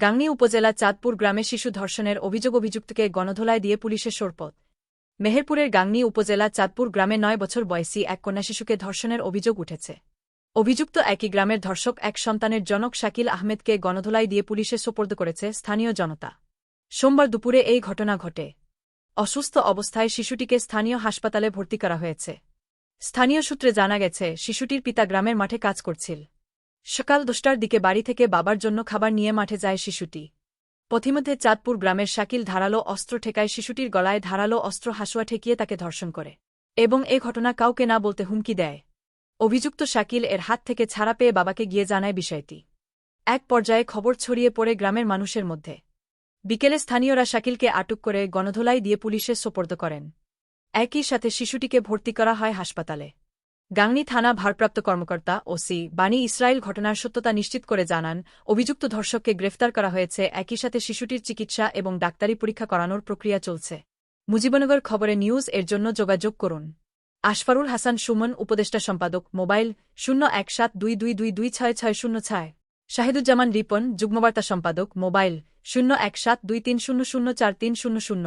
গাংনী উপজেলা চাঁদপুর গ্রামে শিশু ধর্ষণের অভিযোগ অভিযুক্তকে গণধোলায় দিয়ে পুলিশের সরপত মেহেরপুরের গাংনী উপজেলা চাঁদপুর গ্রামে নয় বছর বয়সী এক কন্যা শিশুকে ধর্ষণের অভিযোগ উঠেছে। অভিযুক্ত একই গ্রামের ধর্ষক এক সন্তানের জনক শাকিল আহমেদকে গণধোলাই দিয়ে পুলিশে সোপর্দ করেছে স্থানীয় জনতা। সোমবার দুপুরে এই ঘটনা ঘটে। অসুস্থ অবস্থায় শিশুটিকে স্থানীয় হাসপাতালে ভর্তি করা হয়েছে। স্থানীয় সূত্রে জানা গেছে, শিশুটির পিতা গ্রামের মাঠে কাজ করছিল। সকাল দশটার দিকে বাড়ি থেকে বাবার জন্য খাবার নিয়ে মাঠে যায় শিশুটি। পথিমধ্যে চাঁদপুর গ্রামের শাকিল ধারালো অস্ত্র ঠেকায় শিশুটির গলায় ধারালো অস্ত্র হাসুয়া ঠেকিয়ে তাকে ধর্ষণ করে এবং এ ঘটনা কাউকে না বলতে হুমকি দেয়। অভিযুক্ত শাকিল এর হাত থেকে ছাড়া পেয়ে বাবাকে গিয়ে জানায় বিষয়টি। এক পর্যায়ে খবর ছড়িয়ে পড়ে গ্রামের মানুষের মধ্যে। বিকেলে স্থানীয়রা শাকিলকে আটক করে গণধোলাই দিয়ে পুলিশে সোপর্দ করেন। একই সাথে শিশুটিকে ভর্তি করা হয় হাসপাতালে। গাংনী থানা ভারপ্রাপ্ত কর্মকর্তা ওসি বাণী ইসরায়েল ঘটনার সত্যতা নিশ্চিত করে জানান, অভিযুক্ত ধর্ষককে গ্রেফতার করা হয়েছে, একই সাথে শিশুটির চিকিৎসা এবং ডাক্তারি পরীক্ষা করানোর প্রক্রিয়া চলছে। মুজিবনগর খবরে নিউজ, এর জন্য যোগাযোগ করুন। আশফারুল হাসান সুমন, উপদেষ্টা সম্পাদক, মোবাইল শূন্য এক সাত দুই দুই দুই দুই ছয় ছয় শূন্য ছয়। শাহিদুজ্জামান রিপন, যুগ্মবার্তা সম্পাদক, মোবাইল শূন্য এক সাত দুই তিন শূন্য শূন্য চার তিন শূন্য শূন্য।